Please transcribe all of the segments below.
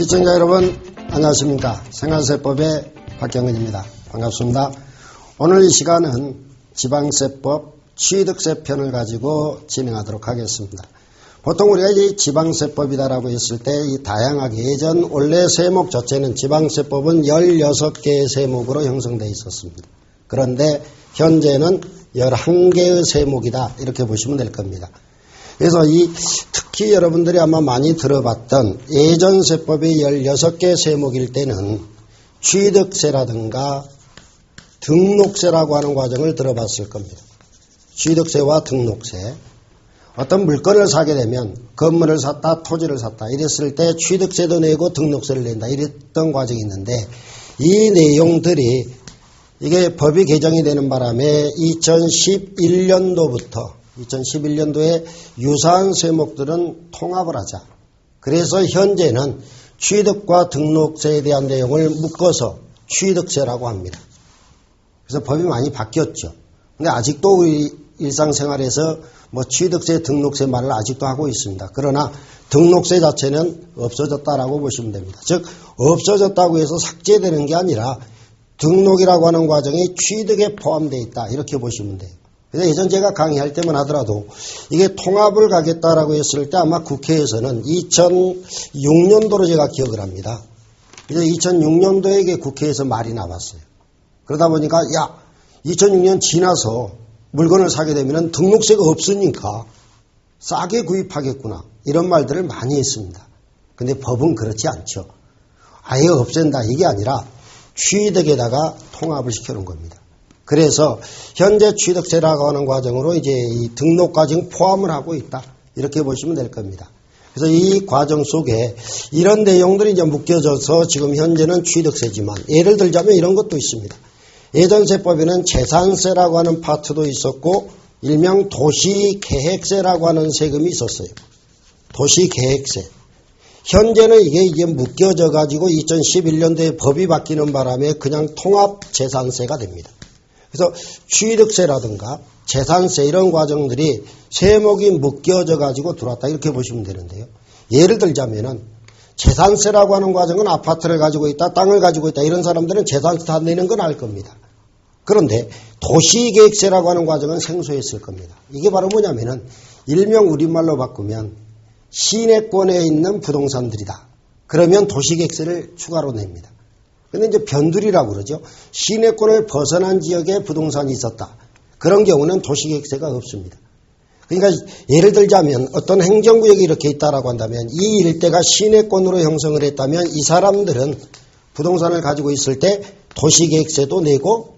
시청자 여러분 안녕하십니까? 생활세법의 박경은입니다. 반갑습니다. 오늘 이 시간은 지방세법 취득세 편을 가지고 진행하도록 하겠습니다. 보통 우리가 이 지방세법이다라고 했을 때 이 다양하게 예전 원래 세목 자체는 지방세법은 16개의 세목으로 형성되어 있었습니다. 그런데 현재는 11개의 세목이다. 이렇게 보시면 될 겁니다 그래서 이 특히 여러분들이 아마 많이 들어봤던 예전 세법의 16개 세목일 때는 취득세라든가 등록세라고 하는 과정을 들어봤을 겁니다. 취득세와 등록세. 어떤 물건을 사게 되면 건물을 샀다 토지를 샀다 이랬을 때 취득세도 내고 등록세를 낸다 이랬던 과정이 있는데 이 내용들이 이게 법이 개정이 되는 바람에 2011년도부터 2011년도에 유사한 세목들은 통합을 하자. 그래서 현재는 취득과 등록세에 대한 내용을 묶어서 취득세라고 합니다. 그래서 법이 많이 바뀌었죠. 근데 아직도 우리 일상생활에서 뭐 취득세, 등록세 말을 아직도 하고 있습니다. 그러나 등록세 자체는 없어졌다라고 보시면 됩니다. 즉 없어졌다고 해서 삭제되는 게 아니라 등록이라고 하는 과정이 취득에 포함되어 있다 이렇게 보시면 돼요. 그래서 예전 제가 강의할 때만 하더라도 이게 통합을 가겠다라고 했을 때 아마 국회에서는 2006년도로 제가 기억을 합니다. 그래서 2006년도에 이게 국회에서 말이 나왔어요. 그러다 보니까 야 2006년 지나서 물건을 사게 되면 등록세가 없으니까 싸게 구입하겠구나 이런 말들을 많이 했습니다. 근데 법은 그렇지 않죠. 아예 없앤다 이게 아니라 취득에다가 통합을 시켜놓은 겁니다. 그래서 현재 취득세라고 하는 과정으로 이제 이 등록 과정 포함을 하고 있다. 이렇게 보시면 될 겁니다. 그래서 이 과정 속에 이런 내용들이 이제 묶여져서 지금 현재는 취득세지만 예를 들자면 이런 것도 있습니다. 예전 세법에는 재산세라고 하는 파트도 있었고 일명 도시계획세라고 하는 세금이 있었어요. 도시계획세. 현재는 이게 이게 묶여져 가지고 2011년도에 법이 바뀌는 바람에 그냥 통합 재산세가 됩니다. 그래서 취득세라든가 재산세 이런 과정들이 세목이 묶여져 가지고 들어왔다 이렇게 보시면 되는데요. 예를 들자면은 재산세라고 하는 과정은 아파트를 가지고 있다, 땅을 가지고 있다 이런 사람들은 재산세 다 내는 건 알 겁니다. 그런데 도시계획세라고 하는 과정은 생소했을 겁니다. 이게 바로 뭐냐면은 일명 우리말로 바꾸면 시내권에 있는 부동산들이다. 그러면 도시계획세를 추가로 냅니다. 근데 이제 변두리라고 그러죠. 시내권을 벗어난 지역에 부동산이 있었다. 그런 경우는 도시계획세가 없습니다. 그러니까 예를 들자면 어떤 행정구역이 이렇게 있다라고 한다면 이 일대가 시내권으로 형성을 했다면 이 사람들은 부동산을 가지고 있을 때 도시계획세도 내고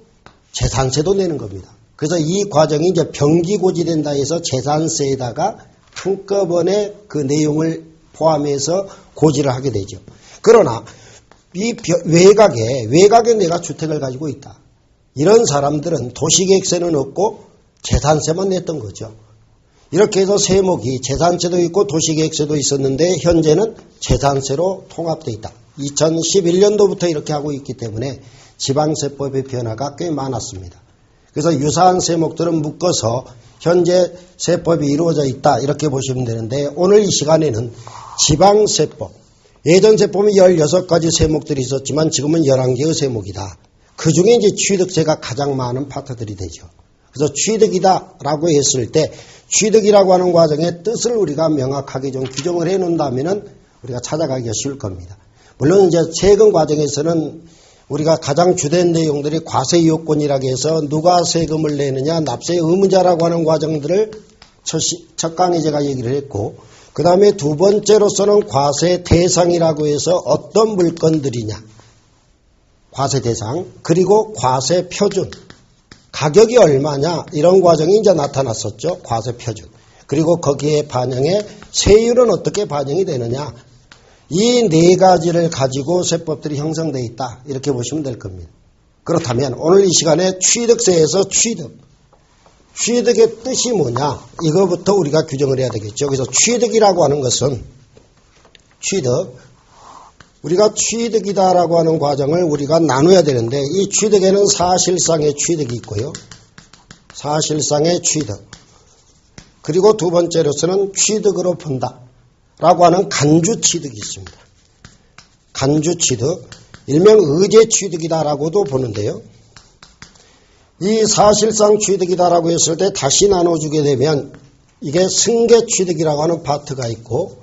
재산세도 내는 겁니다. 그래서 이 과정이 이제 병기고지된다 해서 재산세에다가 한꺼번에 그 내용을 포함해서 고지를 하게 되죠. 그러나 이 외곽에 외곽에 내가 주택을 가지고 있다. 이런 사람들은 도시계획세는 없고 재산세만 냈던 거죠. 이렇게 해서 세목이 재산세도 있고 도시계획세도 있었는데 현재는 재산세로 통합되어 있다. 2011년도부터 이렇게 하고 있기 때문에 지방세법의 변화가 꽤 많았습니다. 그래서 유사한 세목들은 묶어서 현재 세법이 이루어져 있다 이렇게 보시면 되는데 오늘 이 시간에는 지방세법 예전 세법은 16가지 세목들이 있었지만 지금은 11개의 세목이다. 그 중에 이제 취득세가 가장 많은 파트들이 되죠. 그래서 취득이다라고 했을 때 취득이라고 하는 과정의 뜻을 우리가 명확하게 좀 규정을 해 놓는다면은 우리가 찾아가기가 쉬울 겁니다. 물론 이제 세금 과정에서는 우리가 가장 주된 내용들이 과세 요건이라고 해서 누가 세금을 내느냐 납세 의무자라고 하는 과정들을 첫, 첫 강의 제가 얘기를 했고 그 다음에 두 번째로서는 과세 대상이라고 해서 어떤 물건들이냐. 과세 대상. 그리고 과세 표준. 가격이 얼마냐. 이런 과정이 이제 나타났었죠. 과세 표준. 그리고 거기에 반영해 세율은 어떻게 반영이 되느냐. 이 네 가지를 가지고 세법들이 형성되어 있다. 이렇게 보시면 될 겁니다. 그렇다면 오늘 이 시간에 취득세에서 취득. 취득의 뜻이 뭐냐? 이거부터 우리가 규정을 해야 되겠죠. 그래서 취득이라고 하는 것은 취득, 우리가 취득이다라고 하는 과정을 우리가 나눠야 되는데 이 취득에는 사실상의 취득이 있고요. 사실상의 취득. 그리고 두 번째로서는 취득으로 본다. 라고 하는 간주 취득이 있습니다. 간주 취득, 일명 의제 취득이다라고도 보는데요. 이 사실상 취득이다라고 했을 때 다시 나눠주게 되면 이게 승계 취득이라고 하는 파트가 있고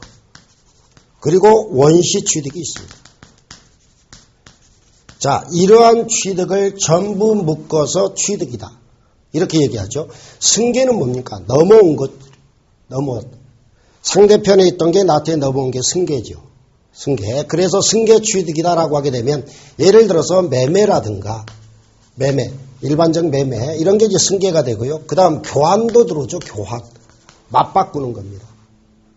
그리고 원시 취득이 있습니다. 자, 이러한 취득을 전부 묶어서 취득이다. 이렇게 얘기하죠. 승계는 뭡니까? 넘어온 것, 넘어 상대편에 있던 게 나한테 넘어온 게 승계죠. 승계. 그래서 승계 취득이다라고 하게 되면 예를 들어서 매매라든가 매매, 일반적 매매 이런 게 이제 승계가 되고요. 그 다음 교환도 들어오죠. 교환. 맞바꾸는 겁니다.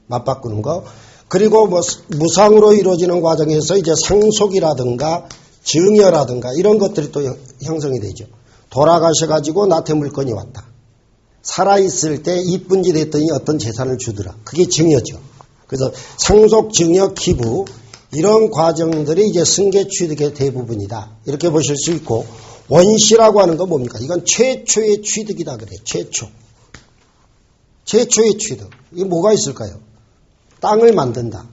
맞바꾸는 거. 그리고 뭐 무상으로 이루어지는 과정에서 이제 상속이라든가 증여라든가 이런 것들이 또 형성이 되죠. 돌아가셔가지고 나한테 물건이 왔다. 살아있을 때 이쁜 짓 했더니 어떤 재산을 주더라. 그게 증여죠. 그래서 상속, 증여, 기부 이런 과정들이 이제 승계 취득의 대부분이다. 이렇게 보실 수 있고 원시라고 하는 건 뭡니까? 이건 최초의 취득이다 그래. 최초. 최초의 취득. 이게 뭐가 있을까요? 땅을 만든다.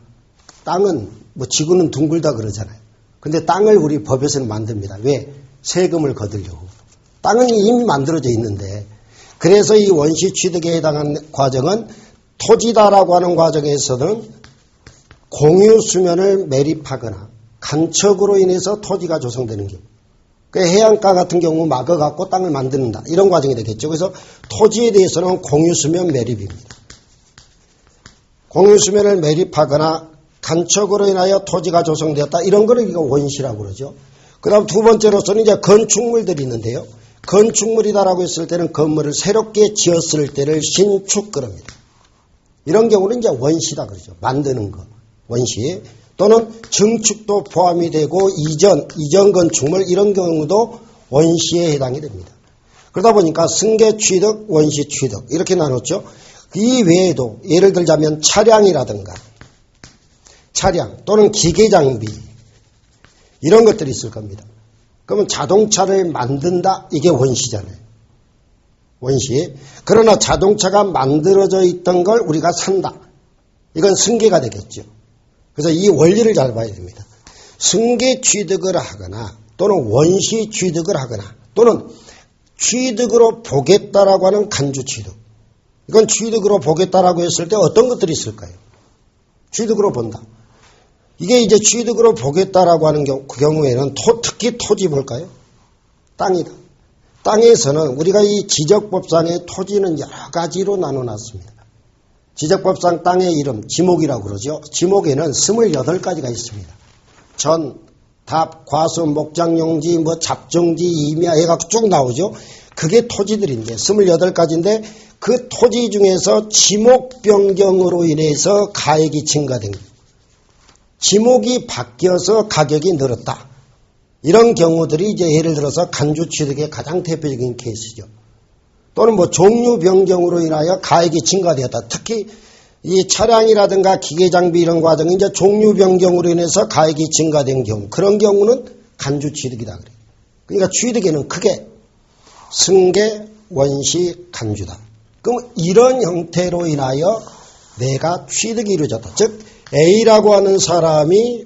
땅은 뭐 지구는 둥글다 그러잖아요. 근데 땅을 우리 법에서는 만듭니다. 왜? 세금을 거두려고. 땅은 이미 만들어져 있는데 그래서 이 원시 취득에 해당하는 과정은 토지다라고 하는 과정에서는 공유 수면을 매립하거나 간척으로 인해서 토지가 조성되는 경우. 그 해안가 같은 경우 막아갖고 땅을 만드는다. 이런 과정이 되겠죠. 그래서 토지에 대해서는 공유 수면 매립입니다. 공유 수면을 매립하거나 간척으로 인하여 토지가 조성되었다. 이런 거를 이거 원시라고 그러죠. 그 다음 두 번째로서는 이제 건축물들이 있는데요. 건축물이다라고 했을 때는 건물을 새롭게 지었을 때를 신축 그럽니다. 이런 경우는 이제 원시다 그러죠. 만드는 거. 원시. 또는 증축도 포함이 되고 이전, 이전 건축물 이런 경우도 원시에 해당이 됩니다. 그러다 보니까 승계 취득, 원시 취득 이렇게 나눴죠. 이 외에도 예를 들자면 차량이라든가 차량 또는 기계 장비 이런 것들이 있을 겁니다. 그러면 자동차를 만든다 이게 원시잖아요. 원시. 그러나 자동차가 만들어져 있던 걸 우리가 산다. 이건 승계가 되겠죠. 그래서 이 원리를 잘 봐야 됩니다. 승계 취득을 하거나 또는 원시 취득을 하거나 또는 취득으로 보겠다라고 하는 간주 취득. 이건 취득으로 보겠다라고 했을 때 어떤 것들이 있을까요? 취득으로 본다. 이게 이제 취득으로 보겠다라고 하는 경우, 그 경우에는 토, 특히 토지 볼까요? 땅이다. 땅에서는 우리가 이 지적법상의 토지는 여러 가지로 나눠놨습니다. 지적법상 땅의 이름, 지목이라고 그러죠. 지목에는 28가지가 있습니다. 전, 답, 과수, 목장용지, 뭐 잡종지, 임야 해갖고 쭉 나오죠. 그게 토지들인데 28가지인데 그 토지 중에서 지목 변경으로 인해서 가액이 증가된 거예요. 지목이 바뀌어서 가격이 늘었다. 이런 경우들이 이제 예를 들어서 간주 취득의 가장 대표적인 케이스죠. 또는 뭐 종류 변경으로 인하여 가액이 증가되었다. 특히 이 차량이라든가 기계 장비 이런 과정이 이제 종류 변경으로 인해서 가액이 증가된 경우 그런 경우는 간주 취득이다 그래요. 그러니까 취득에는 크게 승계, 원시, 간주다. 그럼 이런 형태로 인하여 내가 취득이 이루어졌다. 즉 A라고 하는 사람이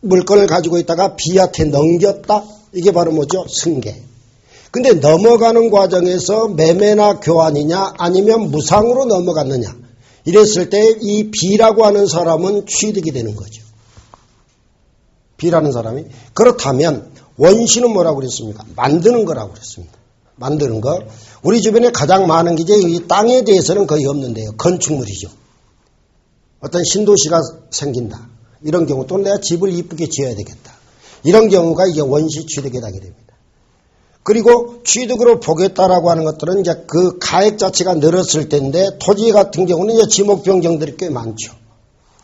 물건을 가지고 있다가 B한테 넘겼다. 이게 바로 뭐죠? 승계. 근데 넘어가는 과정에서 매매나 교환이냐 아니면 무상으로 넘어갔느냐. 이랬을 때 이 B라고 하는 사람은 취득이 되는 거죠. B라는 사람이. 그렇다면 원시는 뭐라고 그랬습니까? 만드는 거라고 그랬습니다. 만드는 거. 우리 주변에 가장 많은 게 이제 이 땅에 대해서는 거의 없는데요. 건축물이죠. 어떤 신도시가 생긴다. 이런 경우 또 내가 집을 이쁘게 지어야 되겠다. 이런 경우가 이제 원시 취득에 당이 됩니다. 그리고 취득으로 보겠다라고 하는 것들은 이제 그 가액 자체가 늘었을 텐데 토지 같은 경우는 이제 지목 변경들이 꽤 많죠.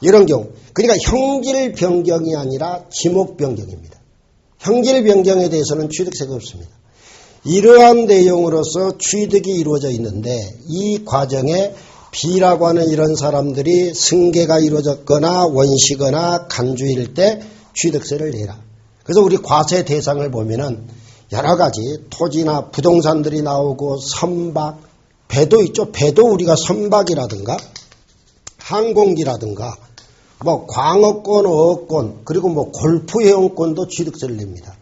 이런 경우. 그러니까 형질 변경이 아니라 지목 변경입니다. 형질 변경에 대해서는 취득세가 없습니다. 이러한 내용으로서 취득이 이루어져 있는데 이 과정에 B라고 하는 이런 사람들이 승계가 이루어졌거나 원시거나 간주일 때 취득세를 내라. 그래서 우리 과세 대상을 보면은 여러 가지 토지나 부동산들이 나오고 선박, 배도 있죠. 배도 우리가 선박이라든가 항공기라든가 뭐 광업권, 어업권, 그리고 뭐 골프 회원권도 취득세를 냅니다.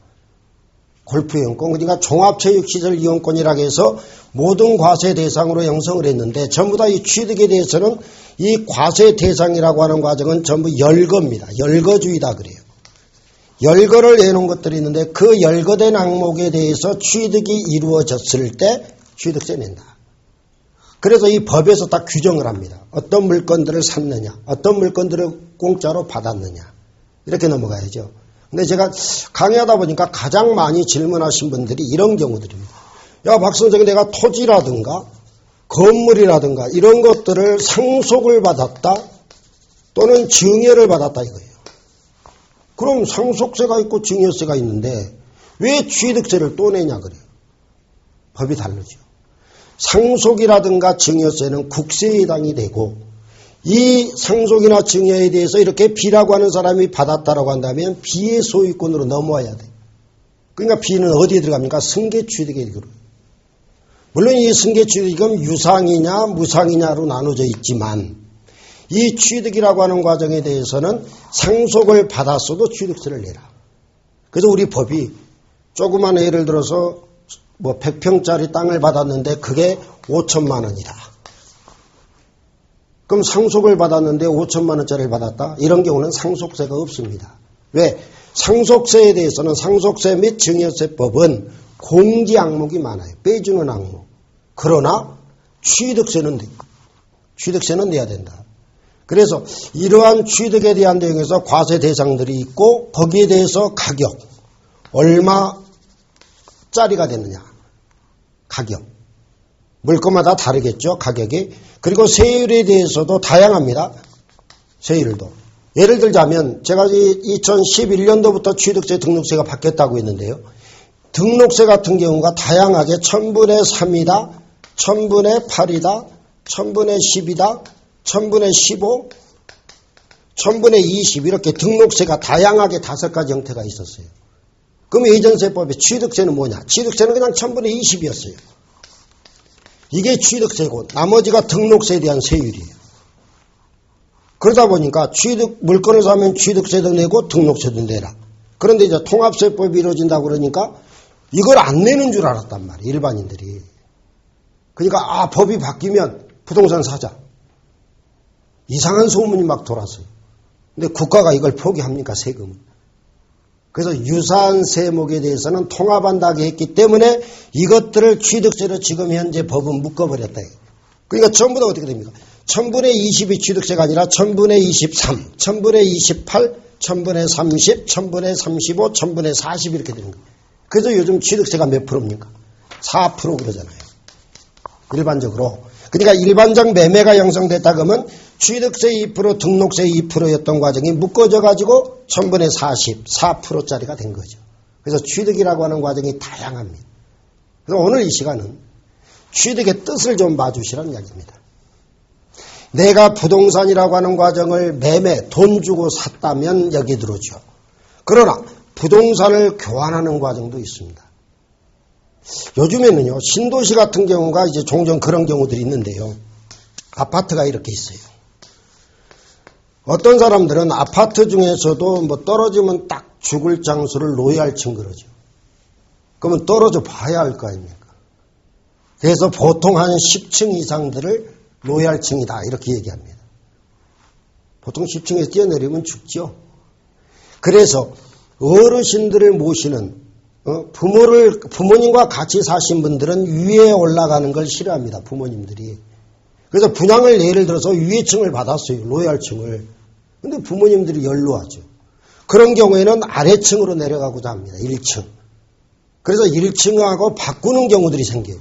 골프 회원권, 그러니까 종합체육시설 이용권이라고 해서 모든 과세 대상으로 형성을 했는데 전부 다 이 취득에 대해서는 이 과세 대상이라고 하는 과정은 전부 열거입니다. 열거주의다 그래요. 열거를 내놓은 것들이 있는데 그 열거된 항목에 대해서 취득이 이루어졌을 때 취득세 낸다. 그래서 이 법에서 딱 규정을 합니다. 어떤 물건들을 샀느냐, 어떤 물건들을 공짜로 받았느냐. 이렇게 넘어가야죠. 근데 제가 강의하다 보니까 가장 많이 질문하신 분들이 이런 경우들입니다. 야, 박선생 내가 토지라든가 건물이라든가 이런 것들을 상속을 받았다 또는 증여를 받았다 이거예요. 그럼 상속세가 있고 증여세가 있는데 왜 취득세를 또 내냐 그래요. 법이 다르죠. 상속이라든가 증여세는 국세에 해당이 되고 이 상속이나 증여에 대해서 이렇게 비라고 하는 사람이 받았다라고 한다면 비의 소유권으로 넘어와야 돼. 그러니까 비는 어디에 들어갑니까? 승계 취득에 들어요. 물론 이 승계 취득은 유상이냐 무상이냐로 나눠져 있지만 이 취득이라고 하는 과정에 대해서는 상속을 받았어도 취득세를 내라. 그래서 우리 법이 조그만 예를 들어서 뭐 100평짜리 땅을 받았는데 그게 5천만 원이다. 그럼 상속을 받았는데 5천만 원짜리를 받았다? 이런 경우는 상속세가 없습니다. 왜? 상속세에 대해서는 상속세 및 증여세법은 공지 항목이 많아요. 빼주는 항목. 그러나 취득세는 취득세는 내야 된다. 그래서 이러한 취득에 대한 내용에서 과세 대상들이 있고 거기에 대해서 가격 얼마짜리가 됐느냐. 가격. 물건마다 다르겠죠 가격이. 그리고 세율에 대해서도 다양합니다. 세율도. 예를 들자면 제가 2011년도부터 취득세 등록세가 바뀌었다고 했는데요. 등록세 같은 경우가 다양하게 1000분의 3이다 1000분의 8이다 1000분의 10이다 1000분의 15 1000분의 20 이렇게 등록세가 다양하게 다섯 가지 형태가 있었어요. 그럼 예전세법의 취득세는 뭐냐? 취득세는 그냥 1000분의 20이었어요. 이게 취득세고 나머지가 등록세에 대한 세율이에요. 그러다 보니까 취득 물건을 사면 취득세도 내고 등록세도 내라. 그런데 이제 통합세법이 이루어진다고 그러니까 이걸 안 내는 줄 알았단 말이에요. 일반인들이. 그러니까 아 법이 바뀌면 부동산 사자. 이상한 소문이 막 돌았어요. 근데 국가가 이걸 포기합니까 세금을? 그래서 유사한 세목에 대해서는 통합한다고 했기 때문에 이것들을 취득세로 지금 현재 법은 묶어버렸다. 그러니까 전부 다 어떻게 됩니까? 천분의 20이 취득세가 아니라 천분의 23, 천분의 28, 천분의 30, 천분의 35, 천분의 40 이렇게 되는 거예요. 그래서 요즘 취득세가 몇 프로입니까? 4% 그러잖아요. 일반적으로. 그러니까 일반적 매매가 형성됐다 그러면 취득세 2% 등록세 2%였던 과정이 묶어져 가지고 1000분의 40, 4%짜리가 된 거죠. 그래서 취득이라고 하는 과정이 다양합니다. 그래서 오늘 이 시간은 취득의 뜻을 좀 봐주시라는 이야기입니다. 내가 부동산이라고 하는 과정을 매매, 돈 주고 샀다면 여기 들어오죠. 그러나 부동산을 교환하는 과정도 있습니다. 요즘에는요, 신도시 같은 경우가 이제 종종 그런 경우들이 있는데요. 아파트가 이렇게 있어요. 어떤 사람들은 아파트 중에서도 뭐 떨어지면 딱 죽을 장소를 로얄층 그러죠. 그러면 떨어져 봐야 할 거 아닙니까? 그래서 보통 한 10층 이상들을 로얄층이다 이렇게 얘기합니다. 보통 10층에서 뛰어내리면 죽죠. 그래서 어르신들을 모시는 어? 부모를 부모님과 같이 사신 분들은 위에 올라가는 걸 싫어합니다. 부모님들이. 그래서 분양을 예를 들어서 위에층을 받았어요. 로얄층을. 근데 부모님들이 연로하죠. 그런 경우에는 아래층으로 내려가고자 합니다. 1층. 그래서 1층하고 바꾸는 경우들이 생겨요.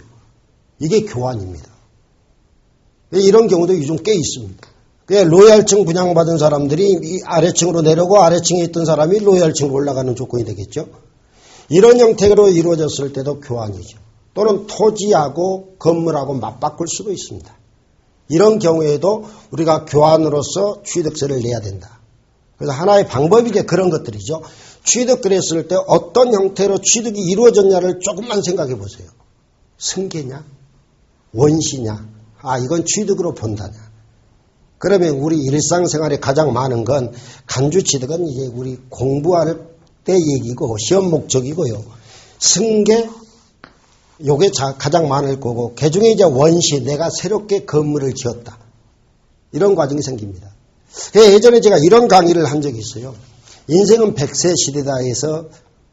이게 교환입니다. 이런 경우도 요즘 꽤 있습니다. 로얄층 분양받은 사람들이 아래층으로 내려고 아래층에 있던 사람이 로얄층으로 올라가는 조건이 되겠죠. 이런 형태로 이루어졌을 때도 교환이죠. 또는 토지하고 건물하고 맞바꿀 수도 있습니다. 이런 경우에도 우리가 교환으로서 취득세를 내야 된다. 그래서 하나의 방법이 이제 그런 것들이죠. 취득을 했을 때 어떤 형태로 취득이 이루어졌냐를 조금만 생각해 보세요. 승계냐? 원시냐? 아, 이건 취득으로 본다냐? 그러면 우리 일상생활에 가장 많은 건 간주 취득은 이제 우리 공부할 때 얘기고 시험 목적이고요. 승계 요게 가장 많을 거고 그중에 이제 원시 내가 새롭게 건물을 지었다. 이런 과정이 생깁니다. 예전에 제가 이런 강의를 한 적이 있어요. 인생은 백세 시대다 해서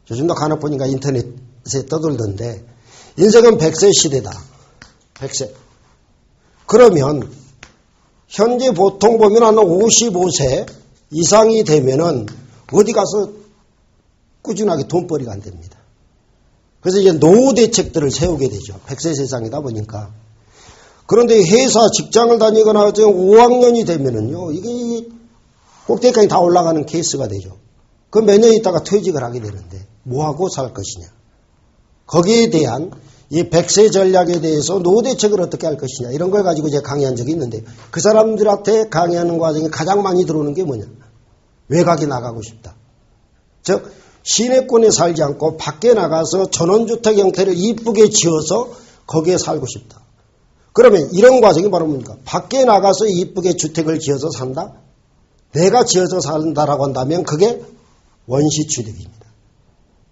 요즘도 간혹 보니까 인터넷에 떠돌던데 인생은 백세 시대다. 백세. 그러면 현재 보통 보면 한 55세 이상이 되면은 어디 가서 꾸준하게 돈벌이가 안 됩니다. 그래서 이제 노후 대책들을 세우게 되죠. 백세 세상이다 보니까. 그런데 회사 직장을 다니거나 5학년이 되면은요, 이게 꼭대기까지 다 올라가는 케이스가 되죠. 그 몇 년 있다가 퇴직을 하게 되는데, 뭐하고 살 것이냐. 거기에 대한 이 백세 전략에 대해서 노후 대책을 어떻게 할 것이냐. 이런 걸 가지고 제가 강의한 적이 있는데, 그 사람들한테 강의하는 과정에 가장 많이 들어오는 게 뭐냐. 외곽에 나가고 싶다. 즉, 시내권에 살지 않고 밖에 나가서 전원주택 형태를 이쁘게 지어서 거기에 살고 싶다. 그러면 이런 과정이 바로 뭡니까? 밖에 나가서 이쁘게 주택을 지어서 산다? 내가 지어서 산다라고 한다면 그게 원시 취득입니다.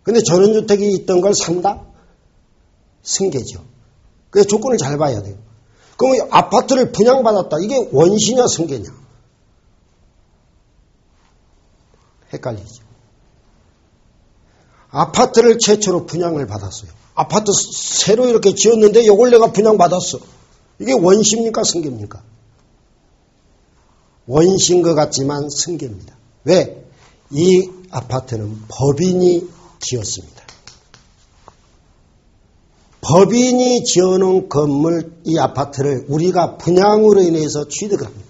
근데 전원주택이 있던 걸 산다? 승계죠. 그래서 조건을 잘 봐야 돼요. 그럼 아파트를 분양받았다. 이게 원시냐 승계냐? 헷갈리죠. 아파트를 최초로 분양을 받았어요. 아파트 새로 이렇게 지었는데 이걸 내가 분양받았어. 이게 원시입니까? 승계입니까? 원시인 것 같지만 승계입니다. 왜? 이 아파트는 법인이 지었습니다. 법인이 지어놓은 건물, 이 아파트를 우리가 분양으로 인해서 취득을 합니다.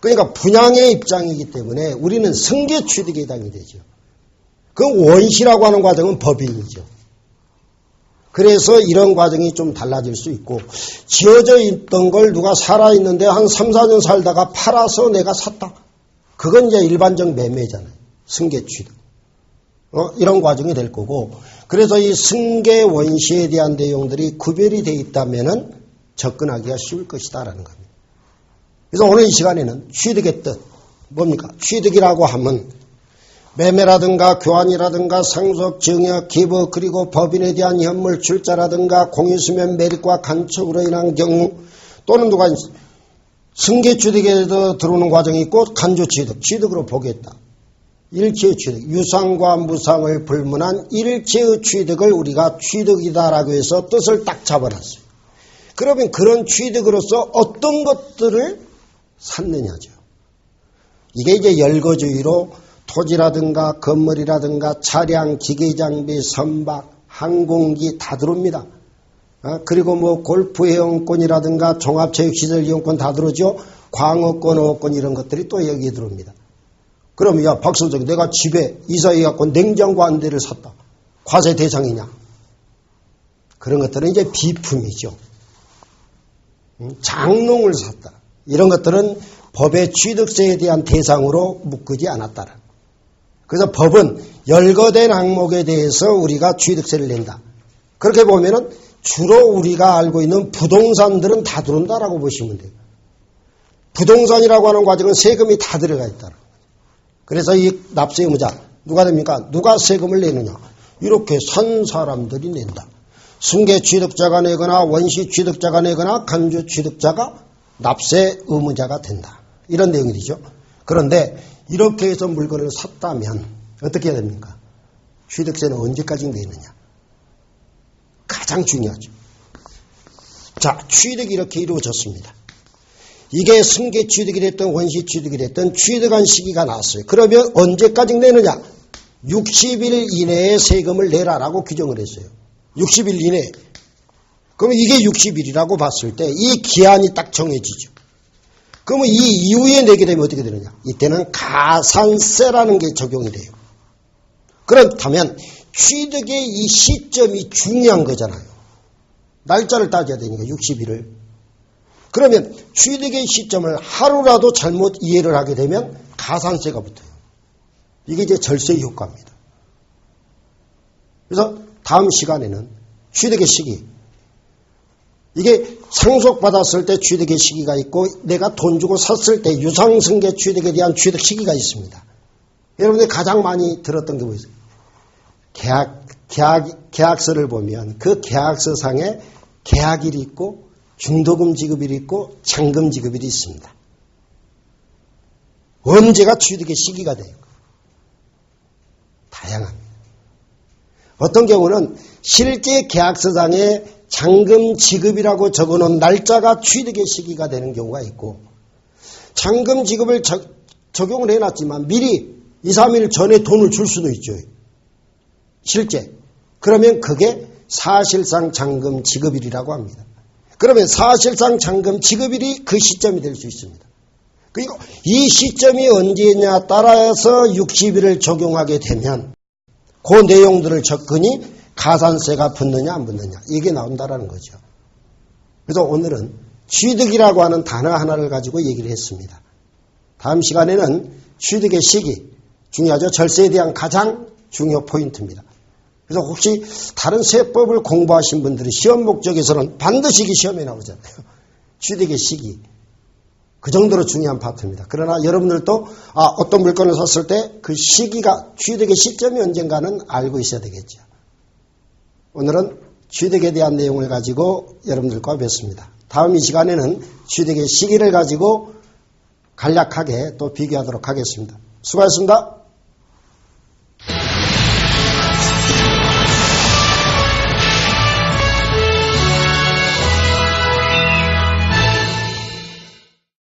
그러니까 분양의 입장이기 때문에 우리는 승계 취득에 해당이 되죠. 그 원시라고 하는 과정은 법인이죠. 그래서 이런 과정이 좀 달라질 수 있고 지어져 있던 걸 누가 살아있는데 한 3, 4년 살다가 팔아서 내가 샀다. 그건 이제 일반적 매매잖아요. 승계 취득. 어, 이런 과정이 될 거고 그래서 이 승계 원시에 대한 내용들이 구별이 되어 있다면 접근하기가 쉬울 것이다라는 겁니다. 그래서 오늘 이 시간에는 취득의 뜻 뭡니까? 취득이라고 하면 매매라든가 교환이라든가 상속, 증여, 기부 그리고 법인에 대한 현물 출자라든가 공유수면 매립과 간첩으로 인한 경우 또는 누가 승계 취득에도 들어오는 과정이 있고 간주 취득, 취득으로 보겠다. 일체의 취득, 유상과 무상을 불문한 일체의 취득을 우리가 취득이다라고 해서 뜻을 딱 잡아놨어요. 그러면 그런 취득으로서 어떤 것들을 샀느냐죠. 이게 이제 열거주의로 토지라든가 건물이라든가 차량, 기계 장비, 선박, 항공기 다 들어옵니다. 어? 그리고 뭐 골프 회원권이라든가 종합체육시설 이용권 다 들어오죠. 광어권, 어권 이런 것들이 또 여기에 들어옵니다. 그럼 야 박선생 내가 집에 이사해 갖고 냉장고 한 대를 샀다. 과세 대상이냐? 그런 것들은 이제 비품이죠. 장롱을 샀다. 이런 것들은 법의 취득세에 대한 대상으로 묶이지 않았다는. 그래서 법은 열거된 항목에 대해서 우리가 취득세를 낸다. 그렇게 보면은 주로 우리가 알고 있는 부동산들은 다 들어온다라고 보시면 돼요. 부동산이라고 하는 과정은 세금이 다 들어가 있다. 그래서 이 납세 의무자 누가 됩니까? 누가 세금을 내느냐? 이렇게 산 사람들이 낸다. 승계 취득자가 내거나 원시 취득자가 내거나 간주 취득자가 납세 의무자가 된다. 이런 내용이죠. 그런데 이렇게 해서 물건을 샀다면 어떻게 해야 됩니까? 취득세는 언제까지 내느냐? 가장 중요하죠. 자, 취득이 이렇게 이루어졌습니다. 이게 승계 취득이 됐든 원시 취득이 됐든 취득한 시기가 나왔어요. 그러면 언제까지 내느냐? 60일 이내에 세금을 내라라고 규정을 했어요. 60일 이내. 그러면 이게 60일이라고 봤을 때 이 기한이 딱 정해지죠. 그러면 이 이후에 내게 되면 어떻게 되느냐? 이때는 가산세라는 게 적용이 돼요. 그렇다면 취득의 이 시점이 중요한 거잖아요. 날짜를 따져야 되니까 60일을. 그러면 취득의 시점을 하루라도 잘못 이해를 하게 되면 가산세가 붙어요. 이게 이제 절세 효과입니다. 그래서 다음 시간에는 취득의 시기, 이게 상속받았을 때 취득의 시기가 있고 내가 돈 주고 샀을 때 유상승계 취득에 대한 취득 시기가 있습니다. 여러분들이 가장 많이 들었던 게 뭐있어요? 계약, 계약, 계약서를 보면 그 계약서 상에 계약일이 있고 중도금 지급일이 있고 잔금 지급일이 있습니다. 언제가 취득의 시기가 돼요? 다양합니다. 어떤 경우는 실제 계약서상에 잔금 지급이라고 적어놓은 날짜가 취득의 시기가 되는 경우가 있고 잔금 지급을 저, 적용을 해놨지만 미리 2, 3일 전에 돈을 줄 수도 있죠. 실제. 그러면 그게 사실상 잔금 지급일이라고 합니다. 그러면 사실상 잔금 지급일이 그 시점이 될 수 있습니다. 그리고 이 시점이 언제냐 따라서 60일을 적용하게 되면 그 내용들을 접근히 가산세가 붙느냐 안 붙느냐 이게 나온다라는 거죠. 그래서 오늘은 취득이라고 하는 단어 하나를 가지고 얘기를 했습니다. 다음 시간에는 취득의 시기 중요하죠. 절세에 대한 가장 중요 포인트입니다. 그래서 혹시 다른 세법을 공부하신 분들이 시험 목적에서는 반드시 이 시험에 나오잖아요. 취득의 시기. 그 정도로 중요한 파트입니다. 그러나 여러분들도 아, 어떤 물건을 샀을 때 그 시기가 취득의 시점이 언젠가는 알고 있어야 되겠죠. 오늘은 취득에 대한 내용을 가지고 여러분들과 뵙습니다. 다음 이 시간에는 취득의 시기를 가지고 간략하게 또 비교하도록 하겠습니다. 수고하셨습니다.